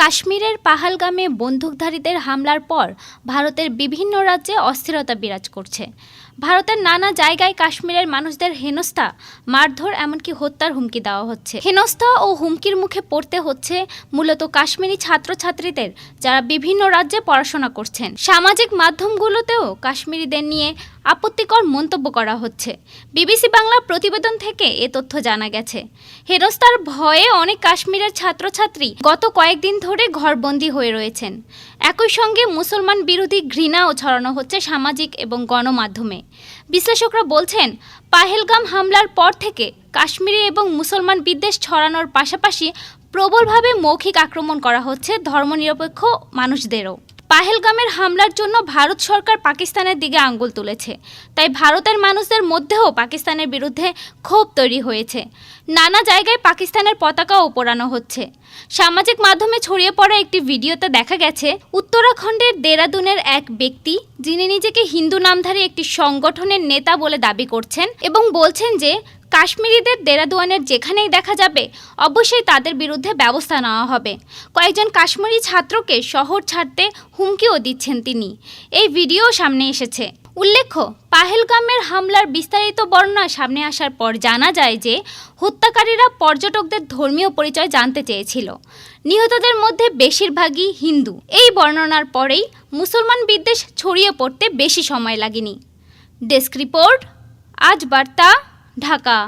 কাশ্মীরের পাহালগামে বন্দুকধারীদের হামলার পর ভারতের বিভিন্ন রাজ্যে অস্থিরতা বিরাজ করছে। ভারতের নানা জায়গায় কাশ্মীরের মানুষদের হেনস্থা, মারধর এমনকি হত্যার হুমকি দেওয়া হচ্ছে। হেনস্থা ও হুমকির মুখে পড়তে হচ্ছে মূলত কাশ্মীরি ছাত্রছাত্রীদের, যারা বিভিন্ন রাজ্যে পড়াশোনা করছেন। সামাজিক মাধ্যমগুলোতেও কাশ্মীরিদের নিয়ে আপত্তিকর মন্তব্য করা হচ্ছে। বিবিসি বাংলার প্রতিবেদন থেকে এ তথ্য জানা গেছে। হেনস্থার ভয়ে অনেক কাশ্মীরের ছাত্রছাত্রী গত কয়েকদিন ধরে ঘরবন্দি হয়ে রয়েছেন। একই সঙ্গে মুসলমান বিরোধী ঘৃণাও ছড়ানো হচ্ছে সামাজিক এবং গণমাধ্যমে। বিশ্লেষকরা বলছেন, পাহেলগাম হামলার পর থেকে কাশ্মীরি এবং মুসলমান বিদ্বেষ ছড়ানোর পাশাপাশি প্রবলভাবে মৌখিক আক্রমণ করা হচ্ছে ধর্মনিরপেক্ষ মানুষদেরও। পাহেলগামের হামলার জন্য ভারত সরকার পাকিস্তানের দিকে আঙ্গুল তুলেছে। তাই ভারতের মানুষদের মধ্যেও পাকিস্তানের বিরুদ্ধে ক্ষোভ তৈরি হয়েছে। নানা জায়গায় পাকিস্তানের পতাকাও পোড়ানো হচ্ছে। সামাজিক মাধ্যমে ছড়িয়ে পড়া একটি ভিডিওতে দেখা গেছে, উত্তরাখণ্ডের দেরাদুনের এক ব্যক্তি, যিনি নিজেকে হিন্দু নামধারী একটি সংগঠনের নেতা বলে দাবি করছেন এবং বলছেন যে কাশ্মীরিদের দেরাদুয়ানের যেখানেই দেখা যাবে, অবশ্যই তাদের বিরুদ্ধে ব্যবস্থা নেওয়া হবে। কয়েকজন কাশ্মীরি ছাত্রকে শহর ছাড়তে হুমকিও দিচ্ছেন তিনি। এই ভিডিও সামনে এসেছে। উল্লেখ্য, পাহেলগামের হামলার বিস্তারিত বর্ণনা সামনে আসার পর জানা যায় যে, হত্যাকারীরা পর্যটকদের ধর্মীয় পরিচয় জানতে চেয়েছিল। নিহতদের মধ্যে বেশিরভাগই হিন্দু। এই বর্ণনার পরেই মুসলমান বিদ্বেষ ছড়িয়ে পড়তে বেশি সময় লাগেনি। ডেস্ক রিপোর্ট, আজ বার্তা ঢাকা।